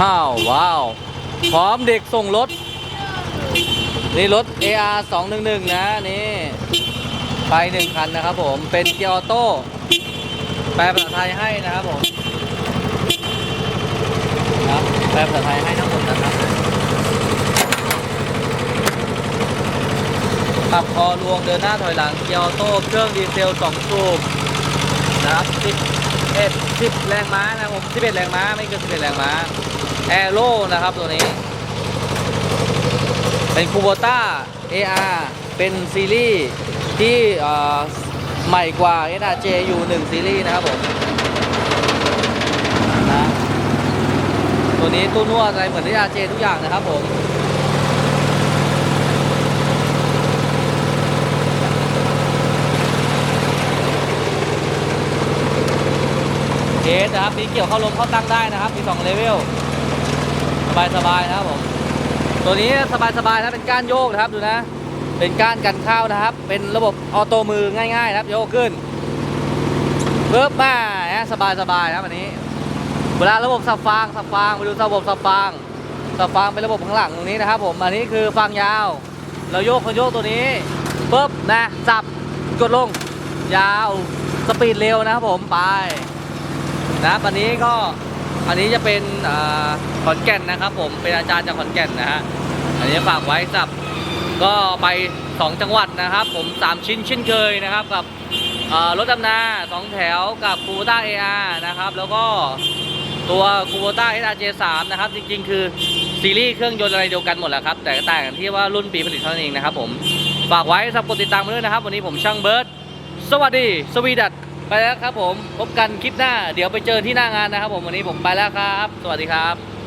ห้าวว้าว พร้อมเด็กส่งรถ นี่รถ AR 211 นะนี่ ไปหนึ่งคันนะครับผม เป็นเกียร์ออโต้ แปลภาษาไทยให้นะครับผมครับแปลภาษาไทยให้ทั้งหมดนะครับขับคอรวงเดินหน้าถอยหลัง เกียร์ออโต้เครื่องดีเซล2สูบนะครับ10เอ็ด10 แรงม้านะครับผม11 แรงม้า ไม่เกิน11 แรงม้า แอโร่นะครับตัวนี้ เป็นคูโบต้า AR เป็นซีรีส์ที่ใหม่กว่า SRJ อยู่1ซีรีส์นะครับผมนะตัวนี้ตู้นวดอะไรเหมือน SRJ ทุกอย่างนะครับผมเคสนะครับมีเกี่ยวเข้าลมเข้าตั้งได้นะครับ มี2เลเวล สบายๆนะครับผมตัวนี้สบายๆนะเป็นก้านโยกนะครับดูนะ เป็นก้านกันข้าวนะครับ เป็นระบบออโต้มือง่ายๆนะครับ โยกขึ้นเพิ่มมาสบายๆนะครับอันนี้ เวลาระบบสับฟางสับฟางไปดูระบบสับฟางสับฟางเป็นระบบข้างหลังตรงนี้นะครับ ผมอันนี้คือฟางยาว เราโยกเขาโยกตัวนี้ปุ๊บนะสับกดลงยาวสปีดเร็วนะครับผมไปนะครับอันนี้ก็ อันนี้จะเป็นอขอนแก่นนะครับ ผมเป็นอาจารย์จากขอนแก่นนะฮะอันนี้ฝากไว้สับก็ไป 2 จังหวัดนะครับ ผม 3 ชิ้นเช่นเคยนะครับ กับรถดำนาสองแถวกับคูโบต้าเออาร์นะครับ แล้วก็ตัวคูโบต้าเออาร์เจสามนะครับ จริงๆ คือซีรีส์เครื่องยนต์อะไรเดียวกันหมดแหละครับ แต่ต่างกันที่ว่ารุ่นปีผลิตเท่านั้นเองนะครับผม ฝากไว้สับกดติดตามมาด้วยนะครับ วันนี้ผมช่างเบิร์ดสวัสดี สวีดัต ไปแล้วครับผม พบกันคลิปหน้า เดี๋ยวไปเจอที่หน้างานนะครับผมวันนี้ผมไปแล้วครับ สวัสดีครับ